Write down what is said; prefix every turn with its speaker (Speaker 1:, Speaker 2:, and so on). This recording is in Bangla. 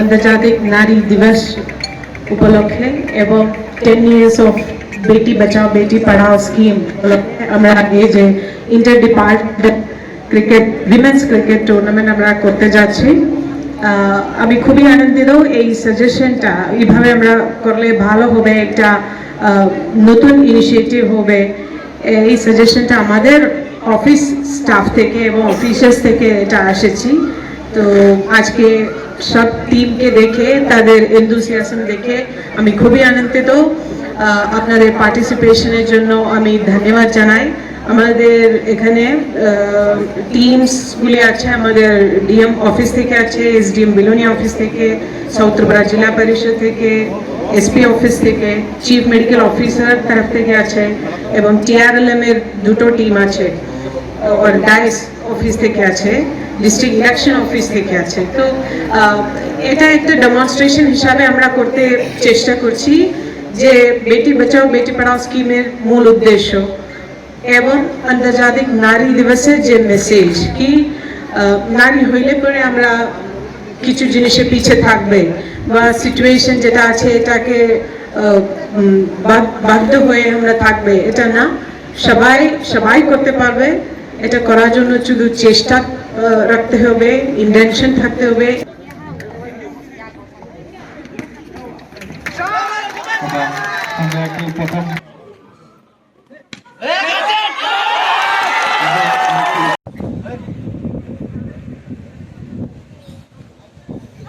Speaker 1: আন্তর্জাতিক নারী দিবস উপলক্ষে এবং ten years of Beti Bachao, Beti Padhao scheme উপলক্ষে আমরা এই যে inter department cricket women's cricket tournament আমরা করতে যাচ্ছি। আমি খুবই আনন্দিত এই সাজেশনটা এইভাবে আমরা করলে ভালো হবে, একটা নতুন ইনিশিয়েটিভ হবে। এই সাজেশনটা আমাদের অফিস স্টাফ থেকে এবং অফিসার্স থেকে এটা এসেছি তো আজকে সব টিমকে দেখে, তাদের এনথুসিয়াজম দেখে আমি খুবই আনন্দিত। আপনাদের পার্টিসিপেশনের জন্য আমি ধন্যবাদ জানাই। আমাদের এখানে টিমসগুলি আছে, আমাদের ডিএম অফিস থেকে আছে, এসডিএম বিলোনি অফিস থেকে সাউথ জেলা পরিষদ থেকে, এসপি অফিস থেকে চিফ মেডিকেল অফিসার তরফ থেকে আছে এবং টিআরএলএম এর দুটো টিম আছে আর ডাইস অফিস থেকে আছে। ডিস্ট্রিক্ট ইলেকশন অফিস থেকে আছে তো এটা একটা ডেমনস্ট্রেশন হিসাবে আমরা করতে চেষ্টা করছি যে বেটি বাঁচাও, বেটি পড়াও স্কিমের মূল উদ্দেশ্য এবং আন্তর্জাতিক নারী দিবসের যে মেসেজ কি নারী হইলে পরে আমরা কিছু জিনিসে পিছে থাকবে বা সিচুয়েশন যেটা আছে এটাকে বাধ্য হয়ে আমরা থাকবে, এটা না। সবাই সবাই করতে পারবে, এটা করার জন্য শুধু চেষ্টা रखते
Speaker 2: हुए इंटेंशन रखते हुए।